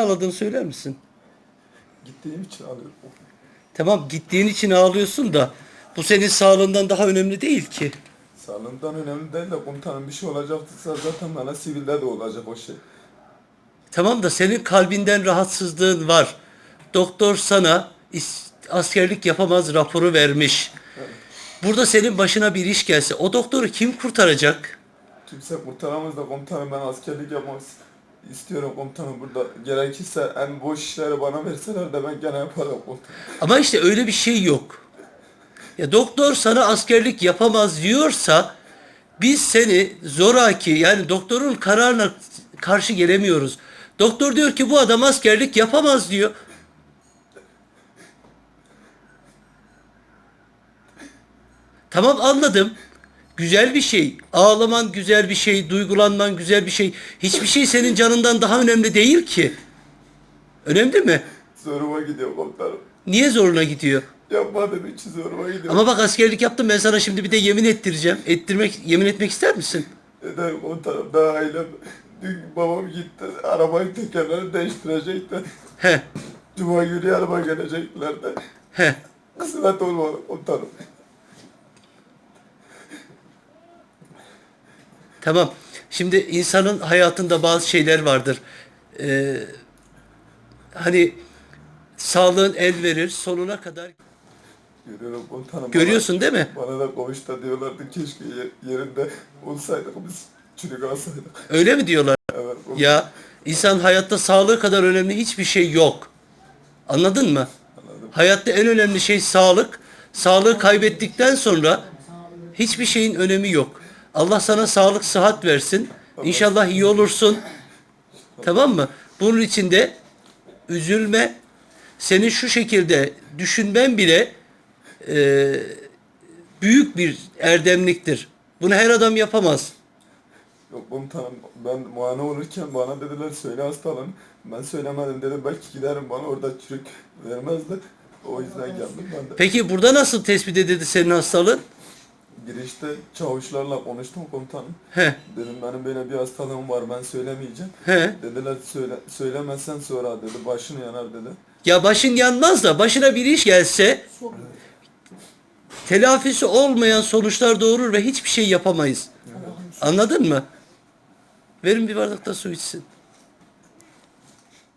ağladığını söyler misin? Gittiğim için alıyorum. Tamam gittiğin için ağlıyorsun da bu senin sağlığından daha önemli değil ki. Sağlığımdan önemli değil de komutanım bir şey olacaktıysa zaten bana sivilde de olacak o şey. Tamam da senin kalbinden rahatsızlığın var. Doktor sana askerlik yapamaz raporu vermiş. Burada senin başına bir iş gelse o doktoru kim kurtaracak? Kimse kurtaramaz da komutanım ben askerlik yapmak istiyorum komutanım burada. Gerekirse en boş işleri bana verseler de ben gene yaparım komutanım. Ama işte öyle bir şey yok. Ya doktor sana askerlik yapamaz diyorsa biz seni zoraki yani doktorun kararına karşı gelemiyoruz. Doktor diyor ki bu adam askerlik yapamaz diyor. Tamam anladım. Güzel bir şey. Ağlaman güzel bir şey, duygulanman güzel bir şey. Hiçbir şey senin canından daha önemli değil ki. Önemli mi? Zoruma gidiyor komutanım. Niye zoruna gidiyor? Yapmadığım için zoruma gidiyor. Ama bak askerlik yaptım ben sana şimdi bir de yemin ettireceğim. Ettirmek, yemin etmek ister misin? Neden komutanım daha ailem dün babam gitti arabanın tekerlerini değiştirecekti. He, Cuma günü yanıma gelecekler de. he. Kısmet olmadı komutanım. Tamam. Şimdi insanın hayatında bazı şeyler vardır. Ee, hani sağlığın el verir sonuna kadar. Görüyorum komutanım. Görüyorsun değil mi? Bana, bana da koğuşta diyorlardı keşke ye- yerinde olsaydık biz çürük alsaydık. Öyle mi diyorlar? Evet komutanım. Ya insan hayatta sağlığı kadar önemli hiçbir şey yok. Anladın mı? Anladım. Hayatta en önemli şey sağlık. Sağlığı kaybettikten sonra hiçbir şeyin önemi yok. Allah sana sağlık, sıhhat versin. İnşallah iyi olursun. Tamam mı? Bunun için de üzülme. Senin şu şekilde düşünmen bile e, büyük bir erdemliktir. Bunu her adam yapamaz. Yok komutanım ben muayene olurken bana dediler söyle hastalığını. Ben söylemedim dedim belki giderim bana orada çürük vermezler. O yüzden geldim ben de. Peki burada nasıl tespit edildi senin hastalığın? Girişte çavuşlarla konuştum komutanım. He, Dedim benim böyle bir hastalığım var ben söylemeyeceğim. he. Dediler söyle, söylemezsen sonra dedi başını yanar dedi. Ya başın yanmaz da başına bir iş gelse telafisi olmayan sonuçlar doğurur ve hiçbir şey yapamayız. Anladın mı? Verin bir bardak da su içsin.